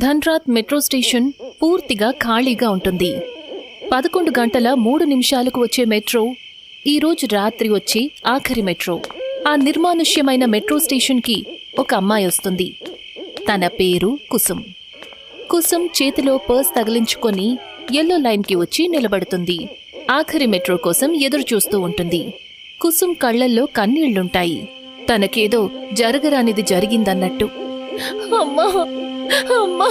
ధన్రాత్ metro station పూర్తిగా ఖాళీగా ఉంటుంది. పదకొండు గంటల మూడు నిమిషాలకు వచ్చే మెట్రో ఈరోజు రాత్రి వచ్చే ఆఖరి మెట్రో. ఆ నిర్మానుష్యమైన మెట్రో స్టేషన్కి ఒక అమ్మాయి వస్తుంది. తన పేరు కుసుమ్. కుసుమ్ చేతిలో పర్స్ తగిలించుకొని ఎల్లో లైన్కి వచ్చి నిలబడుతుంది. ఆఖరి మెట్రో కోసం ఎదురు చూస్తూ ఉంటుంది. కుసుమ్ కళ్ళల్లో కన్నీళ్ళుంటాయి. తనకేదో జరగరానిది జరిగిందన్నట్టు. అమ్మా! అమ్మా.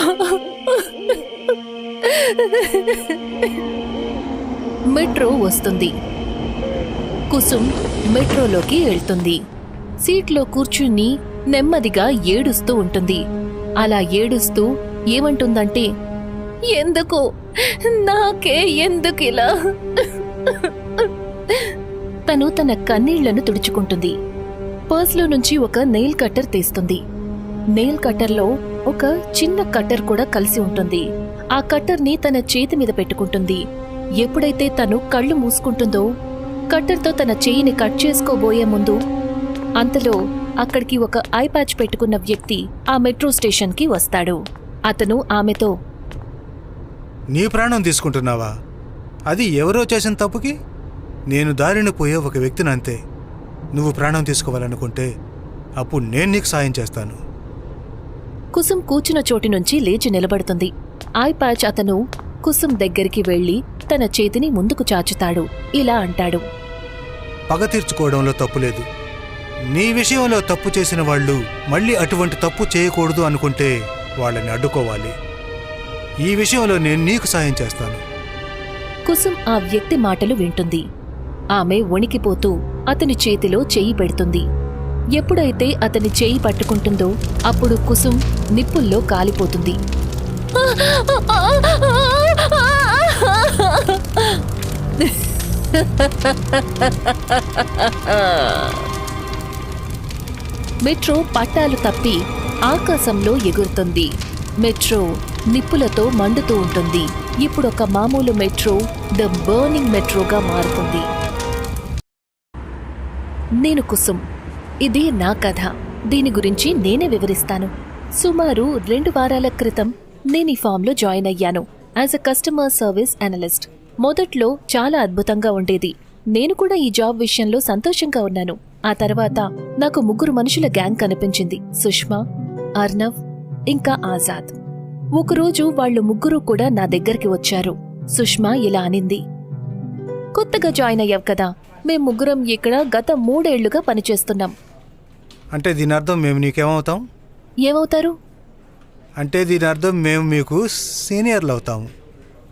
మెట్రో వస్తుంది. కుసుమ్ మెట్రోలోకి వెళ్తుంది. సీట్లో కూర్చుని నెమ్మదిగా ఏడుస్తూ ఉంటుంది. అలా ఏడుస్తూ ఏమంటుందంటే ఎందుకు? నాకే ఎందుకిలా తను తన కన్నీళ్ళను తుడుచుకుంటుంది. పర్స్లో నుంచి ఒక నెయిల్ కట్టర్ తీస్తుంది. నెయిల్ కట్టర్లో ఒక చిన్న కట్టర్ కూడా కలిసి ఉంటుంది. ఆ కట్టర్ని తన చేతి మీద పెట్టుకుంటుంది. ఎప్పుడైతే తను కళ్ళు మూసుకుంటుందో కట్టర్తో తన చేయిని కట్ చేసుకోబోయే ముందు అంతలో అక్కడికి ఒక ఐ ప్యాచ్ పెట్టుకున్న వ్యక్తి ఆ మెట్రో స్టేషన్కి వస్తాడు. అతను ఆమెతో నీ ప్రాణం తీసుకుంటున్నావా? అది ఎవరో చేసిన తప్పుకి? నేను దారిని పోయే ఒక వ్యక్తిని అంతే. నువ్వు ప్రాణం తీసుకోవాలనుకుంటే అప్పుడు నేను నీకు సాయం చేస్తాను. కుసుమ్ కూర్చున్న చోటి నుంచి లేచి నిలబడుతుంది. ఐ ప్యాచ్ అతను కుసుమ్ దగ్గరికి వెళ్ళి తన చేతిని ముందుకు చాచుతాడు. ఇలా అంటాడు. పగ తీర్చుకోవడంలో తప్పు లేదు. నీ విషయంలో తప్పు చేసిన వాళ్ళు మళ్ళీ అటువంటి తప్పు చేయకూడదు అనుకుంటే వాళ్ళని అడ్డుకోవాలి. ఈ విషయంలో నేను నీకు సాయం చేస్తాను. కుసుమ్ ఆ వ్యక్తి మాటలు వింటుంది. ఆమె వణికిపోతూ అతని చేతిలో చెయ్యి పెడుతుంది. ఎప్పుడైతే అతని చేయి పట్టుకుంటుందో అప్పుడు కుసుమ్ నిప్పుల్లో కాలిపోతుంది. మెట్రో పట్టాలు తప్పి ఆకాశంలో ఎగురుతుంది. మెట్రో నిప్పులతో మండుతూ ఉంటుంది. ఇప్పుడు ఒక మామూలు మెట్రో ద బర్నింగ్ మెట్రోగా మారుతుంది. నేను కుసుమ్. ఇది నా కథ. దీని గురించి నేనే వివరిస్తాను. సుమారు రెండు వారాల క్రితం నేను ఈ ఫామ్లో జాయిన్ అయ్యాను. As a customer service analyst. మొదట్లో చాలా అద్భుతంగా ఉండేది. నేను కూడా ఈ జాబ్ విషయంలో సంతోషంగా ఉన్నాను. ఆ తర్వాత నాకు ముగ్గురు మనుషుల గ్యాంగ్ కనిపించింది. సుష్మా అర్నవ్ ఇంకా ఆజాద్. ఒకరోజు వాళ్ళు ముగ్గురు కూడా నా దగ్గరికి వచ్చారు. సుష్మా ఇలా అనింది. కొత్తగా జాయిన్ అయ్యావు కదా. మేం ముగ్గురం ఇక్కడ గత మూడేళ్ళుగా పనిచేస్తున్నాం. అంటే దీని అర్థం మేము నీకేమవుతాం? ఏమవుతారు? అంటే దీని అర్థం మేము మీకు సీనియర్లు అవుతాము.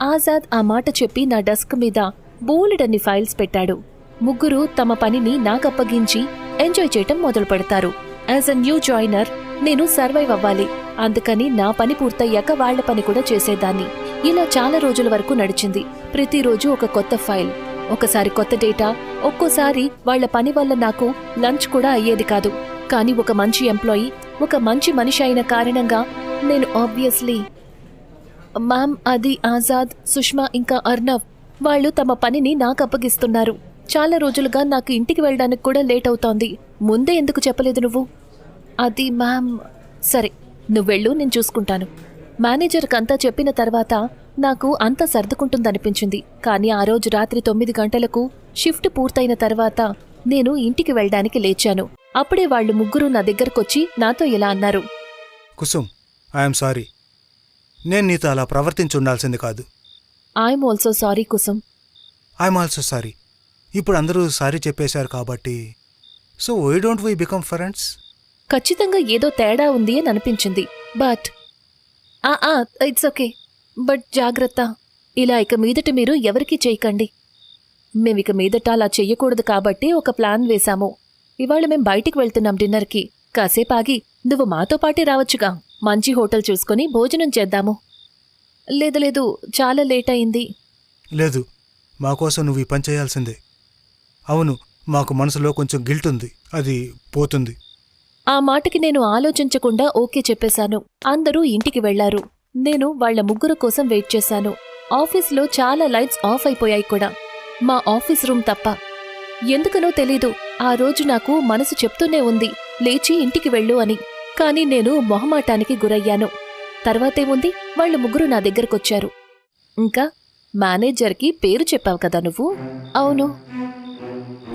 ఆజాద్ ఆ మాట చెప్పి నా డెస్క్ మీద బోలెడన్ని ఫైల్స్ పెట్టాడు. ముగ్గురు తమ పనిని నాకప్పగించి ఎంజాయ్ చేయటం మొదలు పెడతారు యాజ్ అ న్యూ జాయినర్ నేను సర్వైవ్ అవ్వాలి. అందుకని నా పని పూర్తయ్యాక వాళ్ళ పని కూడా చేసేదాన్ని. ఇలా చాలా రోజుల వరకు నడిచింది. ప్రతిరోజు ఒక కొత్త ఫైల్ ఒకసారి కొత్త డేటా ఒక్కోసారి వాళ్ళ పని వల్ల నాకు లంచ్ కూడా అయ్యేది కాదు. కానీ ఒక మంచి ఎంప్లాయీ ఒక మంచి మనిషి అయిన కారణంగా నేను ఆబ్వియస్లీ మ్యామ్ అది ఆజాద్ సుష్మా ఇంకా అర్నవ్ వాళ్ళు తమ పనిని నాకు అప్పగిస్తున్నారు. చాలా రోజులుగా నాకు ఇంటికి వెళ్ళడానికి కూడా లేట్ అవుతోంది. ముందే ఎందుకు చెప్పలేదు నువ్వు? అది మ్యామ్ సరే నువ్వెళ్ళు నేను చూసుకుంటాను. మేనేజర్కి అంతా చెప్పిన తర్వాత నాకు అంత సర్దుకుంటుందనిపించింది. కానీ ఆ రోజు రాత్రి తొమ్మిది గంటలకు షిఫ్ట్ పూర్తయిన తర్వాత నేను ఇంటికి వెళ్ళడానికి లేచాను. అప్పుడే వాళ్ళు ముగ్గురు నా దగ్గరకొచ్చి నాతో ఇలా అన్నారు. కుసుమ్ ఐఎమ్ సారీ నేను నీతో అలా ప్రవర్తించి ఉండాల్సింది కాదు. I'm also sorry Kusum. I'm also sorry ఇప్పుడు అందరూ సారీ చెప్పేశారు కాబట్టి. So why don't why become friends ఖచ్చితంగా ఏదో తేడా ఉంది అని అనిపించింది. బట్ ఆ ఆ ఇట్స్ ఓకే బట్ జాగ్రత్త. ఇలా ఇక మీదట మీరు ఎవరికీ చేయకండి. మేమిక మీదట అలా చెయ్యకూడదు కాబట్టి ఒక ప్లాన్ వేశాము. ఇవాళ మేం బయటికి వెళ్తున్నాం డిన్నర్కి. కాసేపు ఆగి నువ్వు మాతో పాటే రావచ్చుగా. మంచి హోటల్ చూసుకొని భోజనం చేద్దాము. లేదు లేదు చాలా లేట్ అయింది. లేదు మా కోసం నువ్వు ఈ పని చేయాల్సిందే. అవును మాకు మనసులో కొంచెం గిల్ట్ ఉంది అది పోతుంది. ఆ మాటకి నేను ఆలోచించకుండా ఓకే చెప్పేశాను. అందరూ ఇంటికి వెళ్ళారు. నేను వాళ్ళ ముగ్గురు కోసం వెయిట్ చేశాను. ఆఫీస్లో చాలా లైట్స్ ఆఫ్ అయిపోయాయి కూడా. మా ఆఫీస్ రూమ్ తప్ప. ఎందుకనో తెలీదు. ఆ రోజు నాకు మనసు చెప్తూనే ఉంది లేచి ఇంటికి వెళ్ళు అని. కానీ నేను మొహమాటానికి గురయ్యాను. తర్వాతేముంది? వాళ్ళు ముగ్గురు నా దగ్గరకొచ్చారు. ఇంకా మేనేజర్కి పేరు చెప్పావు కదా నువ్వు? అవును.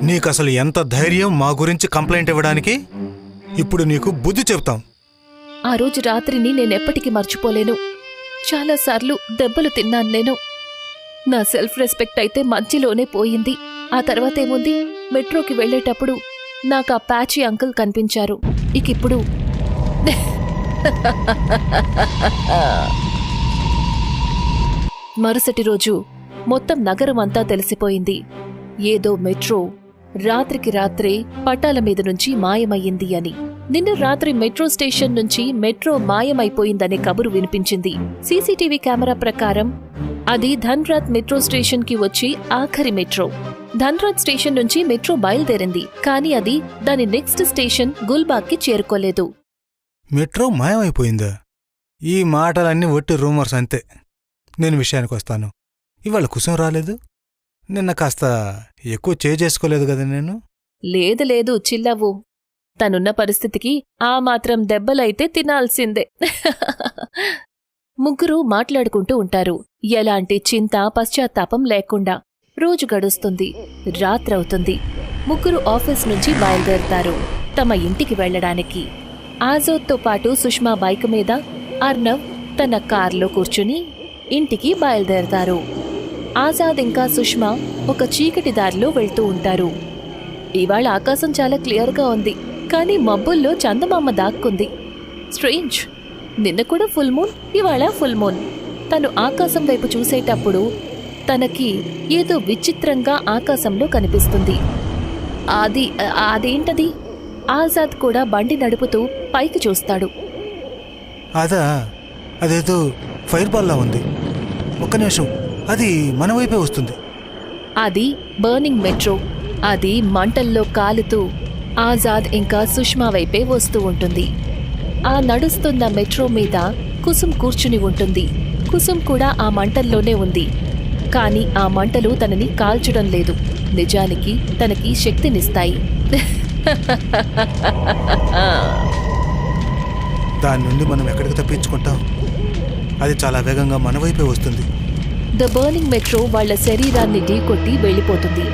నీకు అసలు ఎంత ధైర్యం మా గురించి కంప్లైంట్ ఇవ్వడానికి? ఇప్పుడు నీకు బుద్ధి చెప్తాం. ఆ రోజు రాత్రిని నేనెప్పటికీ మర్చిపోలేను. చాలాసార్లు దెబ్బలు తిన్నాను నేను. నా సెల్ఫ్ రెస్పెక్ట్ అయితే మధ్యలోనే పోయింది. ఆ తర్వాతేముంది? మెట్రోకి వెళ్ళేటప్పుడు నాకు ఆ ప్యాచి అంకుల్ కనిపించారు. ఇకిప్పుడు మరుసటి రోజు మొత్తం నగరం అంతా తెలిసిపోయింది. ఏదో మెట్రో రాత్రికి రాత్రే పటాల మీద నుంచి మాయమయ్యింది అని. నిన్న రాత్రి మెట్రో స్టేషన్ నుంచి మెట్రో మాయమైపోయిందనే కబురు వినిపించింది. సీసీటీవీ కెమెరా ప్రకారం అది ధన్రాత్ మెట్రో స్టేషన్కి వచ్చి ఆఖరి మెట్రో. ధన్రాత్ స్టేషన్ నుంచి మెట్రో బయలుదేరింది కానీ అది దాని నెక్స్ట్ స్టేషన్ గుల్బాగ్కి చేరుకోలేదు. మెట్రో మాయమైపోయిందా? ఈ మాటలన్నీ ఒట్టి రూమర్స్ అంతే. నేను విషయానికి వస్తాను. ఇవాళ కుసం రాలేదు? నిన్న కాస్త ఎక్కువ చేసుకోలేదు కదా నేను? లేదు లేదు చిల్లవ్వు. తనున్న పరిస్థితికి ఆ మాత్రం దెబ్బలైతే తినాల్సిందే. ముగ్గురు మాట్లాడుకుంటూ ఉంటారు. ఎలాంటి చింత పశ్చాత్తాపం లేకుండా. రోజు గడుస్తుంది. రాత్రవుతుంది ముగ్గురు ఆఫీస్ నుంచి బయలుదేరుతారు. తమ ఇంటికి వెళ్ళడానికి. ఆజోద్తో పాటు సుష్మా బైక్ మీద అర్నవ్ తన కార్లో కూర్చుని ఇంటికి బయలుదేరతారు. ఆజాద్ ఇంకా సుష్మా ఒక చీకటి దారిలో వెళ్తూ ఉంటారు. ఇవాళ ఆకాశం చాలా క్లియర్గా ఉంది. కానీ మబ్బుల్లో చందమామ దాక్కుంది. స్ట్రేంజ్! నిన్న కూడా ఫుల్ మూన్ ఇవాళ ఫుల్ మూన్. తను ఆకాశం వైపు చూసేటప్పుడు తనకి ఏదో విచిత్రంగా ఆకాశంలో కనిపిస్తుంది. అది అదేంటది? ఆజాద్ కూడా బండి నడుపుతూ పైకి చూస్తాడు. అదా అదేదో ఫైర్ బాల్లా ఉంది. ఒక్క నిమిషం అది మన వైపే వస్తుంది. అది బర్నింగ్ మెట్రో. అది మంటల్లో కాలుతూ ఆజాద్ ఇంకా సుష్మా వైపే వస్తూ ఉంటుంది. ఆ నడుస్తున్న మెట్రో మీద కుసుం కూర్చుని ఉంటుంది. కుసుం కూడా ఆ మంటల్లోనే ఉంది. కానీ ఆ మంటలు తనని కాల్చడం లేదు. నిజానికి తనకి శక్తినిస్తాయి. దాని నుండి మనం ఎక్కడికి తప్పించుకుంటాం? అది చాలా వేగంగా మన వైపే వస్తుంది. ద బర్నింగ్ మెట్రో వాళ్ళ శరీరాన్ని ఢీకొట్టి వెళ్ళిపోతుంది.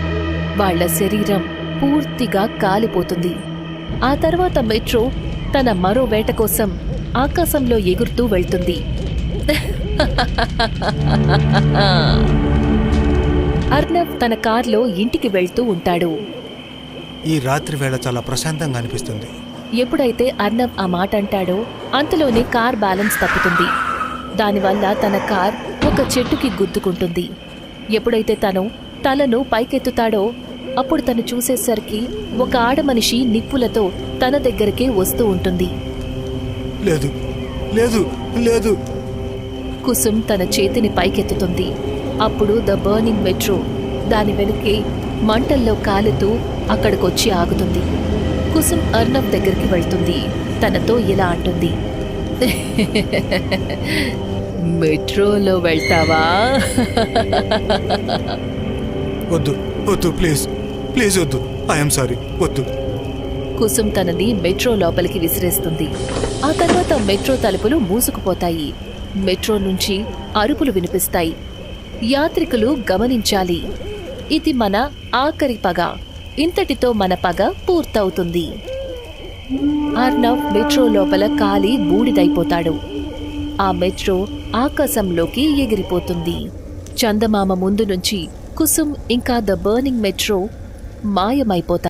వాళ్ళ శరీరం పూర్తిగా కాలిపోతుంది. ఆ తర్వాత మెట్రో తన మరో వేట కోసం ఆకాశంలో ఎగురుతూ వెళ్తుంది. అర్నబ్ తన కార్లో ఇంటికి వెళ్తూ ఉంటాడు. ఈ రాత్రి వేళ చాలా ప్రశాంతంగా అనిపిస్తుంది. ఎప్పుడైతే అర్నబ్ ఆ మాట అంటాడో అంతలోనే కార్ బ్యాలెన్స్ తప్పుతుంది. దానివల్ల తన కార్ ఒక చెట్టుకి గుద్దుకుంటుంది. ఎప్పుడైతే తను తలను పైకెత్తుతాడో అప్పుడు తను చూసేసరికి ఒక ఆడమనిషి నిప్పులతో తన దగ్గరకే వస్తూ ఉంటుంది. లేదు లేదు లేదు. కుసుమ్ తన చేతిని పైకెత్తుతుంది. అప్పుడు ద బర్నింగ్ మెట్రో దాని వెనుకే మంటల్లో కాలుతూ అక్కడికొచ్చి ఆగుతుంది. కుసుమ్ అర్నబ్ దగ్గరికి వెళ్తుంది. తనతో ఇలా అంటుంది. మెట్రోలో వెళ్తావా? వద్దు వద్దు ప్లీజ్ ప్లీజ్ వద్దు. ఐఎమ్ సారీ వద్దు. కుసుమ్ తనని మెట్రో లోపలికి విసిరేస్తుంది. ఆ తర్వాత మెట్రో తలుపులు మూసుకుపోతాయి. మెట్రో నుంచి అరుపులు వినిపిస్తాయి. యాత్రికులు గమనించాలి. ఇది మన ఆఖరి పగ. ఇంతటితో మన పగ పూర్తవుతుంది. ఆర్నవ్ మెట్రో లోపల కాలి బూడిదైపోతాడు. ఆ మెట్రో ఆకాశంలోకి ఎగిరిపోతుంది. చందమామ ముందు నుంచి కుసుమ్ ఇంకా ద బర్నింగ్ మెట్రో మాయమైపోతాయి.